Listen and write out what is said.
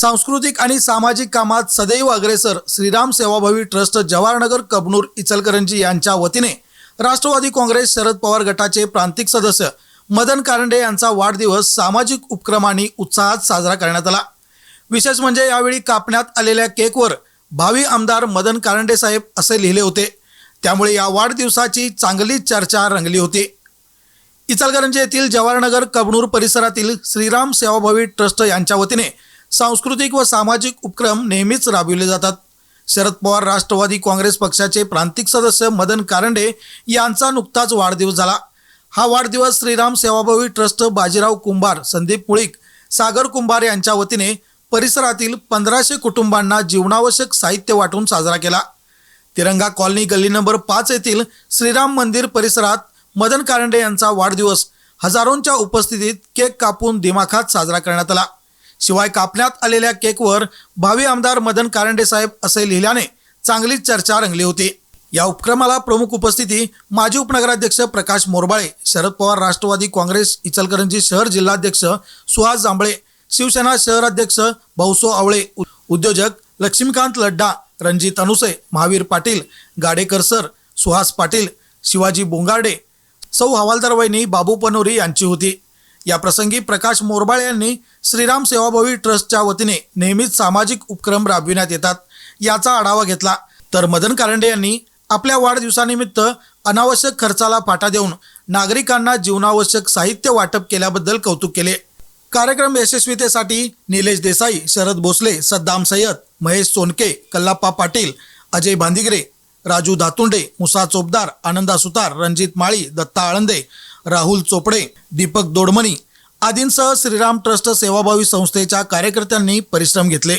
सांस्कृतिक आणि सामाजिक कामात सदैव अग्रेसर श्रीराम सेवाभावी ट्रस्ट जवाहरनगर कबनूर इचलकरंजी यांच्या वतीने राष्ट्रवादी काँग्रेस शरद पवार गटाचे प्रांतिक सदस्य मदन कारंडे यांचा वाढदिवस सामाजिक उपक्रमांनी उत्साहात साजरा करण्यात आला. विशेष म्हणजे यावेळी कापण्यात आलेल्या केकवर भावी आमदार मदन कारंडे साहेब असे लिहिले होते. त्यामुळे या वाढदिवसाची चांगली चर्चा रंगली होती. इचलकरंजी येथील जवाहरनगर कबनूर परिसरातील श्रीराम सेवाभावी ट्रस्ट यांच्या वतीने सांस्कृतिक व सामाजिक उपक्रम नेहमीच राबविले जातात. शरद पवार राष्ट्रवादी काँग्रेस पक्षाचे प्रांतिक सदस्य मदन कारंडे यांचा नुकताच वाढदिवस झाला. हा वाढदिवस श्रीराम सेवाभावी ट्रस्ट बाजीराव कुंभार संदीप पुळीक सागर कुंभार यांच्या वतीने परिसरातील पंधराशे कुटुंबांना जीवनावश्यक साहित्य वाटून साजरा केला. तिरंगा कॉलनी गल्ली नंबर पाच येथील श्रीराम मंदिर परिसरात मदन कारंडे यांचा वाढदिवस हजारोंच्या उपस्थितीत केक कापून दिमाखात साजरा करण्यात आला. शिवाय कापण्यात आलेल्या केकवर भावी आमदार मदन कारंडे साहेब असे लिहिल्याने चांगलीच चर्चा रंगली होती. या उपक्रमाला प्रमुख उपस्थिती माजी उपनगराध्यक्ष प्रकाश मोरबाळे शरद पवार राष्ट्रवादी काँग्रेस इचलकरंजी शहर जिल्हाध्यक्ष सुहास जांभळे शिवसेना शहराध्यक्ष भाऊसो आवळे उद्योजक लक्ष्मीकांत लड्डा रणजित अनुसे महावीर पाटील गाडेकर सर सुहास पाटील शिवाजी बोंगार्डे सौ हवालदार वहिनी बाबू पनोरी यांची होती. या प्रसंगी प्रकाश मोरबाळ यांनी श्रीराम सेवाभावी ट्रस्टच्या वतीने नेहमीच सामाजिक उपक्रम राबविण्यात येतात याचा आढावा घेतला. तर मदन कारंडे यांनी आपल्या वाढदिवसानिमित्त अनावश्यक खर्चाला फाटा देऊन नागरिकांना जीवनावश्यक साहित्य वाटप केल्याबद्दल कौतुक केले. कार्यक्रम यशस्वीतेसाठी निलेश देसाई शरद भोसले सद्दाम सय्यद महेश सोनके कल्लाप्पा पाटील अजय भांदिगरे राजू धातुंडे मुसा चोपदार आनंदा सुतार रणजित माळी दत्ता आळंदे राहुल चोपडे दीपक दोडमणी आदींसह श्रीराम ट्रस्ट सेवाभावी संस्थेच्या कार्यकर्त्यांनी परिश्रम घेतले.